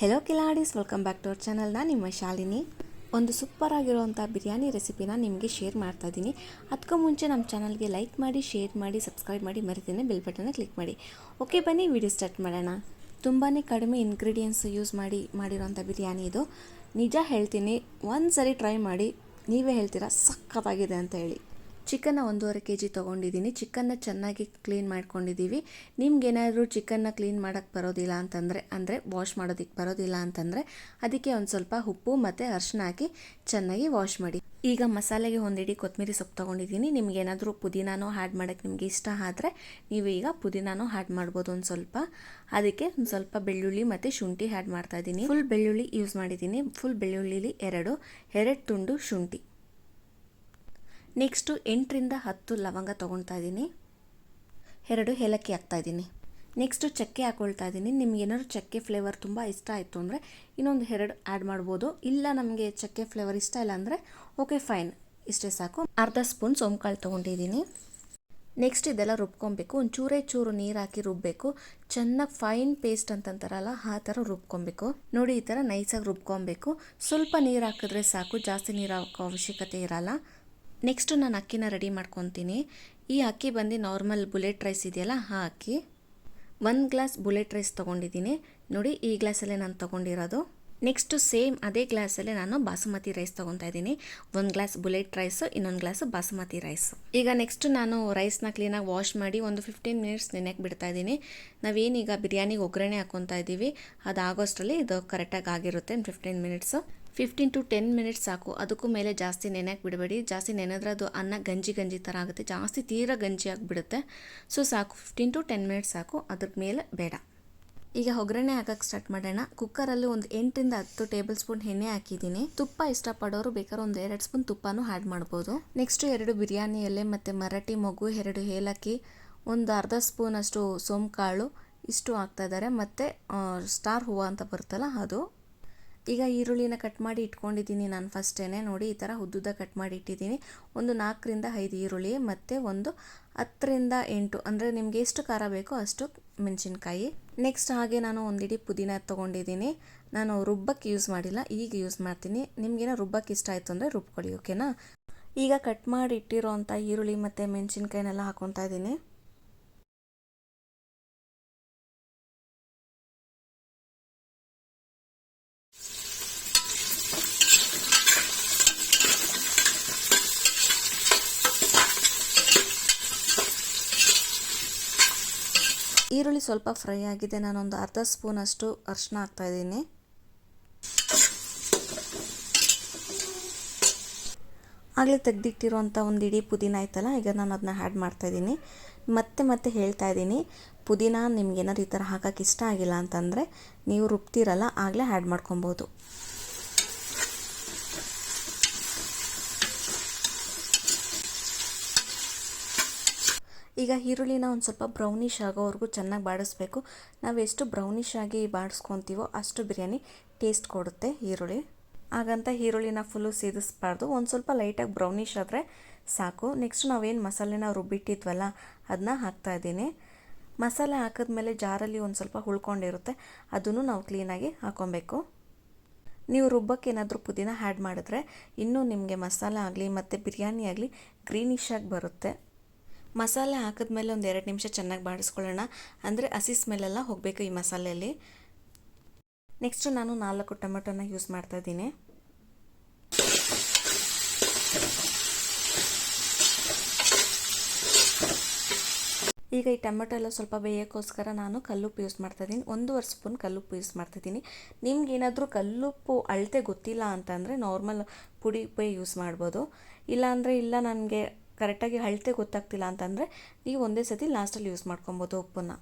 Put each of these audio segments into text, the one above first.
Hello ಕಿಲಾಡೀಸ್ welcome back to our channel ನಾನು ನಿಮ್ಮ ಶಾಲಿನಿ. ಒಂದು ಸೂಪರ್ ಆಗಿರುವಂಥ ಬಿರಿಯಾನಿ ರೆಸಿಪಿನ ನಿಮಗೆ ಶೇರ್ ಮಾಡ್ತಾ ಇದ್ದೀನಿ ಅದಕ್ಕೂ ಮುಂಚೆ ನಮ್ಮ ಚಾನಲ್ಗೆ ಲೈಕ್ ಮಾಡಿ ಶೇರ್ ಮಾಡಿ ಸಬ್ಸ್ಕ್ರೈಬ್ ಮಾಡಿ ಮರಿತೇನೆ. ಬೆಲ್ ಬಟನ್ನ ಕ್ಲಿಕ್ ಮಾಡಿ. ಓಕೆ ಬನ್ನಿ ವಿಡಿಯೋ ಸ್ಟಾರ್ಟ್ ಮಾಡೋಣ. ತುಂಬಾ ಕಡಿಮೆ ಇಂಗ್ರೀಡಿಯೆಂಟ್ಸ್ ಯೂಸ್ ಮಾಡಿ ಮಾಡಿರೋಂಥ ಬಿರಿಯಾನಿ ಇದು. ನಿಜ ಹೇಳ್ತೀನಿ ಒಂದು ಸರಿ ಟ್ರೈ ಮಾಡಿ, ನೀವೇ ಹೇಳ್ತೀರಾ ಸಖತ್ತಾಗಿದೆ ಅಂತ ಹೇಳಿ. ಚಿಕನ್ನ ಒಂದೂವರೆ ಕೆ ಜಿ ತೊಗೊಂಡಿದ್ದೀನಿ. ಚಿಕನ್ನ ಚೆನ್ನಾಗಿ ಕ್ಲೀನ್ ಮಾಡ್ಕೊಂಡಿದ್ದೀವಿ. ನಿಮ್ಗೇನಾದರೂ ಚಿಕನ್ನ ಕ್ಲೀನ್ ಮಾಡೋಕ್ಕೆ ಬರೋದಿಲ್ಲ ಅಂತಂದರೆ, ಅಂದರೆ ವಾಶ್ ಮಾಡೋದಕ್ಕೆ ಬರೋದಿಲ್ಲ ಅಂತಂದರೆ ಅದಕ್ಕೆ ಒಂದು ಸ್ವಲ್ಪ ಉಪ್ಪು ಮತ್ತು ಅರಿಶಿನ ಹಾಕಿ ಚೆನ್ನಾಗಿ ವಾಶ್ ಮಾಡಿ. ಈಗ ಮಸಾಲೆಗೆ ಒಂದಿಡಿ ಕೊತ್ತಂಬರಿ ಸೊಪ್ಪು ತೊಗೊಂಡಿದ್ದೀನಿ. ನಿಮಗೇನಾದರೂ ಪುದೀನಾನೂ ಆ್ಯಡ್ ಮಾಡೋಕ್ಕೆ ನಿಮಗೆ ಇಷ್ಟ ಆದರೆ ನೀವು ಈಗ ಪುದೀನಾನೂ ಆ್ಯಡ್ ಮಾಡ್ಬೋದು ಒಂದು ಸ್ವಲ್ಪ. ಅದಕ್ಕೆ ಒಂದು ಸ್ವಲ್ಪ ಬೆಳ್ಳುಳ್ಳಿ ಮತ್ತು ಶುಂಠಿ ಆ್ಯಡ್ ಮಾಡ್ತಾ ಇದ್ದೀನಿ. ಫುಲ್ ಬೆಳ್ಳುಳ್ಳಿ ಯೂಸ್ ಮಾಡಿದ್ದೀನಿ. ಫುಲ್ ಬೆಳ್ಳುಳ್ಳಿಲಿ ಎರಡು ಎರಡು ತುಂಡು ಶುಂಠಿ. ನೆಕ್ಸ್ಟು ಎಂಟರಿಂದ ಹತ್ತು ಲವಂಗ ತೊಗೊಳ್ತಾ ಇದ್ದೀನಿ. ಎರಡು ಏಲಕ್ಕಿ ಹಾಕ್ತಾ ಇದ್ದೀನಿ. ನೆಕ್ಸ್ಟು ಚಕ್ಕೆ ಹಾಕ್ಕೊಳ್ತಾ ಇದ್ದೀನಿ. ನಿಮ್ಗೆ ಏನಾದ್ರು ಚಕ್ಕೆ ಫ್ಲೇವರ್ ತುಂಬ ಇಷ್ಟ ಆಯಿತು ಅಂದರೆ ಇನ್ನೊಂದು ಎರಡು ಆ್ಯಡ್ ಮಾಡ್ಬೋದು. ಇಲ್ಲ ನಮಗೆ ಚಕ್ಕೆ ಫ್ಲೇವರ್ ಇಷ್ಟ ಇಲ್ಲ ಅಂದರೆ ಓಕೆ ಫೈನ್ ಇಷ್ಟೇ ಸಾಕು. ಅರ್ಧ ಸ್ಪೂನ್ ಸೋಂಕಾಳು ತೊಗೊಂಡಿದ್ದೀನಿ. ನೆಕ್ಸ್ಟ್ ಇದೆಲ್ಲ ರುಬ್ಕೊಬೇಕು. ಒಂದು ಚೂರೇ ಚೂರು ನೀರು ಹಾಕಿ ರುಬ್ಬಬೇಕು ಚೆನ್ನಾಗಿ ಫೈನ್ ಪೇಸ್ಟ್ ಅಂತಂತಾರಲ್ಲ, ಆ ಥರ ರುಬ್ಕೊಬೇಕು. ನೋಡಿ, ಈ ಥರ ನೈಸಾಗಿ ರುಬ್ಕೊಬೇಕು. ಸ್ವಲ್ಪ ನೀರು ಹಾಕಿದ್ರೆ ಸಾಕು. ಜಾಸ್ತಿ ನೀರು ಹಾಕೋ ಅವಶ್ಯಕತೆ ಇರಲ್ಲ. ನೆಕ್ಸ್ಟು ನಾನು ಅಕ್ಕಿನ ರೆಡಿ ಮಾಡ್ಕೊತೀನಿ. ಈ ಅಕ್ಕಿ ಬಂದು ನಾರ್ಮಲ್ ಬುಲೆಟ್ ರೈಸ್ ಇದೆಯಲ್ಲ, ಆ ಅಕ್ಕಿ. ಒಂದು ಗ್ಲಾಸ್ ಬುಲೆಟ್ ರೈಸ್ ತೊಗೊಂಡಿದ್ದೀನಿ. ನೋಡಿ, ಈ ಗ್ಲಾಸಲ್ಲೇ ನಾನು ತೊಗೊಂಡಿರೋದು. ನೆಕ್ಸ್ಟು ಸೇಮ್ ಅದೇ ಗ್ಲಾಸಲ್ಲೇ ನಾನು ಬಾಸುಮತಿ ರೈಸ್ ತೊಗೊತಾ ಇದ್ದೀನಿ. ಒಂದು ಗ್ಲಾಸ್ ಬುಲೆಟ್ ರೈಸು ಇನ್ನೊಂದು ಗ್ಲಾಸ್ ಬಾಸುಮತಿ ರೈಸ್ ಈಗ ನೆಕ್ಸ್ಟು ನಾನು ರೈಸ್ನ ಕ್ಲೀನಾಗಿ ವಾಶ್ ಮಾಡಿ ಒಂದು ಫಿಫ್ಟೀನ್ ಮಿನಿಟ್ಸ್ ನೆನೆಯಕ್ಕೆ ಬಿಡ್ತಾ ಇದ್ದೀನಿ. ನಾವೇನೀಗ ಬಿರಿಯಾನಿಗೆ ಒಗ್ಗರಣೆ ಹಾಕ್ಕೊತಾ ಇದ್ದೀವಿ ಅದು ಆಗೋಷ್ಟರಲ್ಲಿ ಇದು ಕರೆಕ್ಟಾಗಿ ಆಗಿರುತ್ತೆ fifteen minutes fifteen to ten minutes ಸಾಕು. ಅದಕ್ಕೂ ಮೇಲೆ ಜಾಸ್ತಿ ನೆನೆಯಕ್ಕೆ ಬಿಡಬೇಡಿ. ಜಾಸ್ತಿ ನೆನೆದ್ರೆ ಅದು ಅನ್ನ ಗಂಜಿ ಗಂಜಿ ಥರ ಆಗುತ್ತೆ. ಜಾಸ್ತಿ ತೀರಾ ಗಂಜಿ ಆಗಿಬಿಡುತ್ತೆ. ಸೊ ಸಾಕು ಫಿಫ್ಟೀನ್ ಟು ಟೆನ್ ಮಿನಿಟ್ಸ್ ಸಾಕು. ಅದ್ರ ಮೇಲೆ ಬೇಡ. ಈಗ ಒಗ್ಗರಣೆ ಹಾಕಕ್ಕೆ ಸ್ಟಾರ್ಟ್ ಮಾಡೋಣ. ಕುಕ್ಕರಲ್ಲಿ ಒಂದು ಎಂಟರಿಂದ ಹತ್ತು ಟೇಬಲ್ ಸ್ಪೂನ್ ಎಣ್ಣೆ ಹಾಕಿದ್ದೀನಿ. ತುಪ್ಪ ಇಷ್ಟಪಡೋರು ಬೇಕಾದ್ರೆ ಒಂದು ಎರಡು ಸ್ಪೂನ್ ತುಪ್ಪನೂ ಆ್ಯಡ್ ಮಾಡ್ಬೋದು. ನೆಕ್ಸ್ಟ್ ಎರಡು ಬಿರಿಯಾನಿ, ಎಲೆ ಮತ್ತು ಮರಾಠಿ, ಮಗು, ಎರಡು ಏಲಕ್ಕಿ, ಒಂದು ಅರ್ಧ ಸ್ಪೂನ್ ಅಷ್ಟು ಸೋಂಕಾಳು. ಇಷ್ಟು ಹಾಕ್ತಾ ಇದ್ದಾರೆ. ಮತ್ತು ಸ್ಟಾರ್ ಹೂವು ಅಂತ ಬರುತ್ತಲ್ಲ ಅದು. ಈಗ ಈರುಳ್ಳಿನ ಕಟ್ ಮಾಡಿ ಇಟ್ಕೊಂಡಿದ್ದೀನಿ ನಾನು ಫಸ್ಟೇ ನೋಡಿ ಈ ಥರ ಉದ್ದುದ್ದ ಕಟ್ ಮಾಡಿ ಇಟ್ಟಿದ್ದೀನಿ. ಒಂದು ನಾಲ್ಕರಿಂದ ಐದು ಈರುಳ್ಳಿ, ಮತ್ತು ಒಂದು ಹತ್ತರಿಂದ ಎಂಟು, ಅಂದರೆ ನಿಮಗೆ ಎಷ್ಟು ಖಾರ ಬೇಕೋ ಅಷ್ಟು ಮೆಣಸಿನ್ಕಾಯಿ. ನೆಕ್ಸ್ಟ್ ಹಾಗೆ ನಾನು ಒಂದಿಡಿ ಪುದೀನ ತೊಗೊಂಡಿದ್ದೀನಿ. ನಾನು ರುಬ್ಬಕ್ಕೆ ಯೂಸ್ ಮಾಡಿಲ್ಲ, ಈಗ ಯೂಸ್ ಮಾಡ್ತೀನಿ. ನಿಮಗೇನೋ ರುಬ್ಬಕ್ಕೆ ಇಷ್ಟ ಆಯಿತು ಅಂದರೆ ರುಬ್ಕೊಳ್ಳಿ ಓಕೆನಾ ಈಗ ಕಟ್ ಮಾಡಿ ಇಟ್ಟಿರೋ ಅಂಥ ಈರುಳ್ಳಿ ಮತ್ತು ಮೆಣಸಿನ್ಕಾಯಿನೆಲ್ಲ ಹಾಕೊತಾ ಇದ್ದೀನಿ. ಈರುಳ್ಳಿ ಸ್ವಲ್ಪ ಫ್ರೈ ಆಗಿದೆ. ನಾನೊಂದು ಅರ್ಧ ಸ್ಪೂನ್ ಅಷ್ಟು ಅರಿಶಿನ ಹಾಕ್ತಾಯಿದ್ದೀನಿ ಆಗಲೇ ತೆಗೆದಿಟ್ಟಿರುವಂಥ ಒಂದು ಇಡೀ ಪುದೀನ ಆಯ್ತಲ್ಲ, ಈಗ ನಾನು ಅದನ್ನ ಆ್ಯಡ್ ಮಾಡ್ತಾಯಿದ್ದೀನಿ ಮತ್ತೆ ಮತ್ತೆ ಹೇಳ್ತಾ ಇದ್ದೀನಿ, ಪುದೀನ ನಿಮ್ಗೆ ಏನಾದ್ರು ಈ ಥರ ಹಾಕೋಕ್ಕೆ ಇಷ್ಟ ಆಗಿಲ್ಲ ಅಂತಂದರೆ ನೀವು ರುಬ್ತಿರಲ್ಲ, ಆಗಲೇ ಆ್ಯಡ್ ಮಾಡ್ಕೊಬೋದು. ಈಗ ಈರುಳ್ಳಿನ ಒಂದು ಸ್ವಲ್ಪ ಬ್ರೌನಿಷ್ ಆಗೋವರೆಗೂ ಚೆನ್ನಾಗಿ ಬಾಡಿಸ್ಬೇಕು. ನಾವು ಎಷ್ಟು ಬ್ರೌನಿಷ್ ಆಗಿ ಬಾಡಿಸ್ಕೊತೀವೋ ಅಷ್ಟು ಬಿರಿಯಾನಿ ಟೇಸ್ಟ್ ಕೊಡುತ್ತೆ ಈರುಳ್ಳಿ. ಹಾಗಂತ ಈರುಳ್ಳಿನ ಫುಲ್ಲು ಸೇದಿಸ್ಬಾರ್ದು. ಒಂದು ಸ್ವಲ್ಪ ಲೈಟಾಗಿ ಬ್ರೌನಿಷ್ ಆದರೆ ಸಾಕು. ನೆಕ್ಸ್ಟ್ ನಾವೇನು ಮಸಾಲೆನ ರುಬ್ಬಿಟ್ಟಿದ್ವಲ್ಲ ಅದನ್ನ ಹಾಕ್ತಾಯಿದ್ದೀನಿ ಮಸಾಲೆ ಹಾಕಿದ್ಮೇಲೆ ಜಾರಲ್ಲಿ ಒಂದು ಸ್ವಲ್ಪ ಉಳ್ಕೊಂಡಿರುತ್ತೆ ಅದನ್ನು ನಾವು ಕ್ಲೀನಾಗಿ ಹಾಕೊಬೇಕು. ನೀವು ರುಬ್ಬಕ್ಕೆ ಏನಾದರೂ ಪುದೀನ ಆ್ಯಡ್ ಮಾಡಿದ್ರೆ ಇನ್ನೂ ನಿಮಗೆ ಮಸಾಲೆ ಆಗಲಿ ಮತ್ತು ಬಿರಿಯಾನಿ ಆಗಲಿ ಗ್ರೀನಿಶ್ ಆಗಿ ಬರುತ್ತೆ. ಮಸಾಲೆ ಹಾಕಿದ್ಮೇಲೆ ಒಂದು ಎರಡು ನಿಮಿಷ ಚೆನ್ನಾಗಿ ಬಾಡಿಸ್ಕೊಳ್ಳೋಣ. ಅಂದರೆ ಹಸಿ ಸ್ಮೆಲ್ಲೆಲ್ಲ ಹೋಗಬೇಕು ಈ ಮಸಾಲೆಯಲ್ಲಿ ನೆಕ್ಸ್ಟು ನಾನು ನಾಲ್ಕು ಟೊಮೆಟೊನ ಯೂಸ್ ಮಾಡ್ತಾ ಇದ್ದೀನಿ. ಈಗ ಈ ಟೊಮೆಟೊ ಎಲ್ಲ ಸ್ವಲ್ಪ ಬೇಯೋಕ್ಕೋಸ್ಕರ ನಾನು ಕಲ್ಲುಪ್ಪು ಯೂಸ್ ಮಾಡ್ತಾಯಿದ್ದೀನಿ ಒಂದೂವರೆ ಸ್ಪೂನ್ ಕಲ್ಲುಪ್ಪು ಯೂಸ್ ಮಾಡ್ತಾಯಿದ್ದೀನಿ ನಿಮ್ಗೆ ಏನಾದರೂ ಕಲ್ಲುಪ್ಪು ಅಳತೆ ಗೊತ್ತಿಲ್ಲ ಅಂತಂದರೆ ನಾರ್ಮಲ್ ಪುಡಿ ಉಪ್ಪೇ ಯೂಸ್ ಮಾಡ್ಬೋದು. ಇಲ್ಲಾಂದರೆ ಇಲ್ಲ ನನಗೆ ಕರೆಕ್ಟಾಗಿ ಅಳತೆ ಗೊತ್ತಾಗ್ತಿಲ್ಲ ಅಂತಂದರೆ ನೀವು ಒಂದೇ ಸತಿ ಲಾಸ್ಟಲ್ಲಿ ಯೂಸ್ ಮಾಡ್ಕೊಬೋದು ಉಪ್ಪನ್ನು.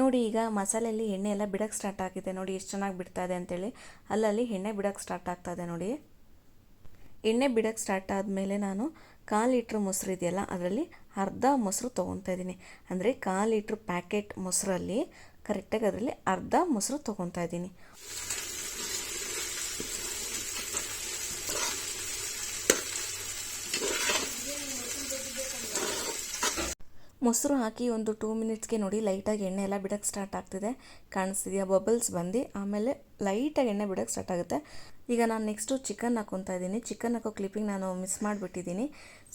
ನೋಡಿ, ಈಗ ಮಸಾಲೆಯಲ್ಲಿ ಎಣ್ಣೆ ಎಲ್ಲ ಬಿಡೋಕ್ಕೆ ಸ್ಟಾರ್ಟ್ ಆಗಿದೆ ನೋಡಿ, ಎಷ್ಟು ಚೆನ್ನಾಗಿ ಬಿಡ್ತಾ ಇದೆ ಅಂತೇಳಿ. ಅಲ್ಲಲ್ಲಿ ಎಣ್ಣೆ ಬಿಡೋಕ್ಕೆ ಸ್ಟಾರ್ಟ್ ಆಗ್ತಾ ಇದೆ ನೋಡಿ. ಎಣ್ಣೆ ಬಿಡೋಕ್ಕೆ ಸ್ಟಾರ್ಟ್ ಆದಮೇಲೆ ನಾನು ಕಾಲು ಲೀಟ್ರ್ ಮೊಸರು ಇದೆಯಲ್ಲ, ಅದರಲ್ಲಿ ಅರ್ಧ ಮೊಸರು ತೊಗೊತಾ ಇದ್ದೀನಿ. ಅಂದರೆ ಕಾಲು ಲೀಟ್ರ್ ಪ್ಯಾಕೆಟ್ ಮೊಸರಲ್ಲಿ ಕರೆಕ್ಟಾಗಿ ಅದರಲ್ಲಿ ಅರ್ಧ ಮೊಸರು ತೊಗೊತಾ ಇದ್ದೀನಿ. ಮೊಸರು ಹಾಕಿ ಒಂದು ಟೂ ಮಿನಿಟ್ಸ್ಗೆ ನೋಡಿ ಲೈಟಾಗಿ ಎಣ್ಣೆ ಎಲ್ಲ ಬಿಡೋಕ್ಕೆ ಸ್ಟಾರ್ಟ್ ಆಗ್ತಿದೆ. ಕಾಣಿಸ್ತಿದೆಯಾ ಬಬಲ್ಸ್ ಬಂದು, ಆಮೇಲೆ ಲೈಟಾಗಿ ಎಣ್ಣೆ ಬಿಡೋಕ್ಕೆ ಸ್ಟಾರ್ಟ್ ಆಗುತ್ತೆ. ಈಗ ನಾನು ನೆಕ್ಸ್ಟು ಚಿಕನ್ ಹಾಕೊತಾ ಇದ್ದೀನಿ. ಚಿಕನ್ ಹಾಕೋ ಕ್ಲಿಪ್ಪಿಂಗ್ ನಾನು ಮಿಸ್ ಮಾಡಿಬಿಟ್ಟಿದ್ದೀನಿ.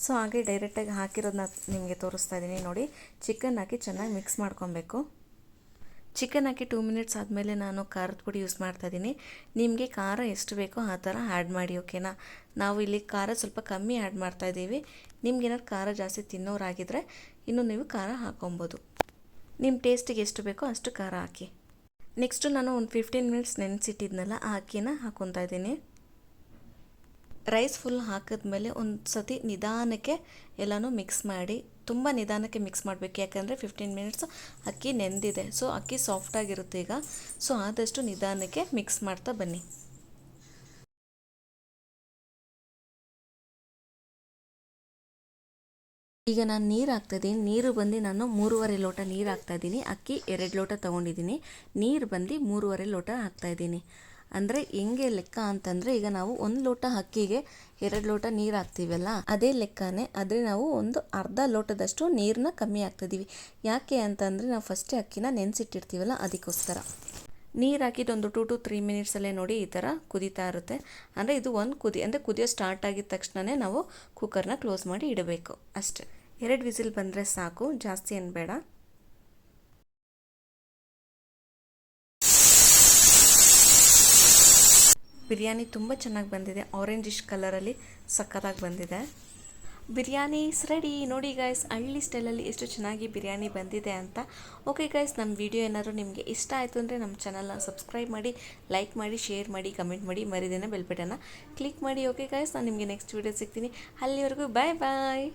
ಸೊ ಹಾಗೆ ಡೈರೆಕ್ಟಾಗಿ ಹಾಕಿರೋದನ್ನ ನಿಮಗೆ ತೋರಿಸ್ತಾ ಇದ್ದೀನಿ ನೋಡಿ. ಚಿಕನ್ ಹಾಕಿ ಚೆನ್ನಾಗಿ ಮಿಕ್ಸ್ ಮಾಡ್ಕೊಬೇಕು. ಚಿಕನ್ ಹಾಕಿ ಟೂ ಮಿನಿಟ್ಸ್ ಆದಮೇಲೆ ನಾನು ಖಾರದ ಪುಡಿ ಯೂಸ್ ಮಾಡ್ತಾಯಿದ್ದೀನಿ ನಿಮಗೆ ಖಾರ ಎಷ್ಟು ಬೇಕೋ ಆ ಥರ ಆ್ಯಡ್ ಮಾಡಿ ಓಕೆನಾ ನಾವು ಇಲ್ಲಿ ಖಾರ ಸ್ವಲ್ಪ ಕಮ್ಮಿ ಆ್ಯಡ್ ಮಾಡ್ತಾಯಿದ್ದೀವಿ ನಿಮ್ಗೇನಾದ್ರು ಖಾರ ಜಾಸ್ತಿ ತಿನ್ನೋರಾಗಿದ್ದರೆ ಇನ್ನು ನೀವು ಖಾರ ಹಾಕೊಬೋದು. ನಿಮ್ಮ ಟೇಸ್ಟಿಗೆ ಎಷ್ಟು ಬೇಕೋ ಅಷ್ಟು ಖಾರ ಹಾಕಿ. ನೆಕ್ಸ್ಟು ನಾನು ಒಂದು ಫಿಫ್ಟೀನ್ ಮಿನಿಟ್ಸ್ ನೆನೆಸಿಟ್ಟಿದ್ನಲ್ಲ, ಆ ಅಕ್ಕಿನ ಹಾಕ್ಕೊತಾ ಇದ್ದೀನಿ ರೈಸ್ ಫುಲ್ ಹಾಕಿದ್ಮೇಲೆ ಒಂದು ಸತಿ ನಿಧಾನಕ್ಕೆ ಎಲ್ಲನೂ ಮಿಕ್ಸ್ ಮಾಡಿ, ತುಂಬ ನಿಧಾನಕ್ಕೆ ಮಿಕ್ಸ್ ಮಾಡಬೇಕು. ಯಾಕಂದರೆ ಫಿಫ್ಟೀನ್ ಮಿನಿಟ್ಸ್ ಅಕ್ಕಿ ನೆಂದಿದೆ. ಸೊ ಅಕ್ಕಿ ಸಾಫ್ಟಾಗಿರುತ್ತೆ ಈಗ. ಸೊ ಆದಷ್ಟು ನಿಧಾನಕ್ಕೆ ಮಿಕ್ಸ್ ಮಾಡ್ತಾ ಬನ್ನಿ. ಈಗ ನಾನು ನೀರು ಹಾಕ್ತಾಯಿದ್ದೀನಿ. ನೀರು ಬಂದು ನಾನು ಮೂರುವರೆ ಲೋಟ ನೀರು ಹಾಕ್ತಾಯಿದ್ದೀನಿ. ಅಕ್ಕಿ ಎರಡು ಲೋಟ ತೊಗೊಂಡಿದ್ದೀನಿ. ನೀರು ಬಂದು ಮೂರುವರೆ ಲೋಟ ಹಾಕ್ತಾಯಿದ್ದೀನಿ. ಅಂದರೆ ಹೆಂಗೆ ಲೆಕ್ಕ ಅಂತಂದರೆ ಈಗ ನಾವು ಒಂದು ಲೋಟ ಅಕ್ಕಿಗೆ ಎರಡು ಲೋಟ ನೀರು ಹಾಕ್ತೀವಲ್ಲ, ಅದೇ ಲೆಕ್ಕನೇ ಆದರೆ ನಾವು ಒಂದು ಅರ್ಧ ಲೋಟದಷ್ಟು ನೀರನ್ನ ಕಮ್ಮಿ ಹಾಕ್ತಿದ್ದೀವಿ ಯಾಕೆ ಅಂತಂದರೆ ನಾವು ಫಸ್ಟೇ ಅಕ್ಕಿನ ನೆನೆಸಿಟ್ಟಿರ್ತೀವಲ್ಲ ಅದಕ್ಕೋಸ್ಕರ. ನೀರು ಹಾಕಿದ್ದು ಒಂದು ಟು ಟು ತ್ರೀ ಮಿನಿಟ್ಸಲ್ಲೇ ನೋಡಿ ಈ ಥರ ಕುದೀತಾ ಇರುತ್ತೆ. ಅಂದರೆ ಇದು ಒಂದು ಕುದಿ, ಅಂದರೆ ಕುದಿಯೋ ಸ್ಟಾರ್ಟ್ ಆಗಿದ ತಕ್ಷಣವೇ ನಾವು ಕುಕ್ಕರ್ನ ಕ್ಲೋಸ್ ಮಾಡಿ ಇಡಬೇಕು ಅಷ್ಟೆ. ಎರಡು ವಿಸಿಲ್ ಬಂದರೆ ಸಾಕು, ಜಾಸ್ತಿ ಏನು ಬೇಡ. ಬಿರಿಯಾನಿ ತುಂಬ ಚೆನ್ನಾಗಿ ಬಂದಿದೆ. ಆರೆಂಜಿಶ್ ಕಲರಲ್ಲಿ ಸಕ್ಕತ್ತಾಗಿ ಬಂದಿದೆ. ಬಿರಿಯಾನಿ ರೆಡಿ ನೋಡಿ ಗೈಸ್ ಹಳ್ಳಿ ಸ್ಟೈಲಲ್ಲಿ ಎಷ್ಟು ಚೆನ್ನಾಗಿ ಬಿರಿಯಾನಿ ಬಂದಿದೆ ಅಂತ. ಓಕೆ ಗೈಸ್ ನಮ್ಮ ವಿಡಿಯೋ ಏನಾದರೂ ನಿಮಗೆ ಇಷ್ಟ ಆಯಿತು ಅಂದರೆ ನಮ್ಮ ಚಾನಲ್ನ ಸಬ್ಸ್ಕ್ರೈಬ್ ಮಾಡಿ ಲೈಕ್ ಮಾಡಿ ಶೇರ್ ಮಾಡಿ ಕಮೆಂಟ್ ಮಾಡಿ, ಮರಿದೇನೆ ಬೆಲ್ಬಟನ್ನ ಕ್ಲಿಕ್ ಮಾಡಿ. ಓಕೆ ಗೈಸ್ ನಾನು ನಿಮಗೆ ನೆಕ್ಸ್ಟ್ ವೀಡಿಯೋ ಸಿಗ್ತೀನಿ. ಅಲ್ಲಿವರೆಗೂ ಬಾಯ್ ಬಾಯ್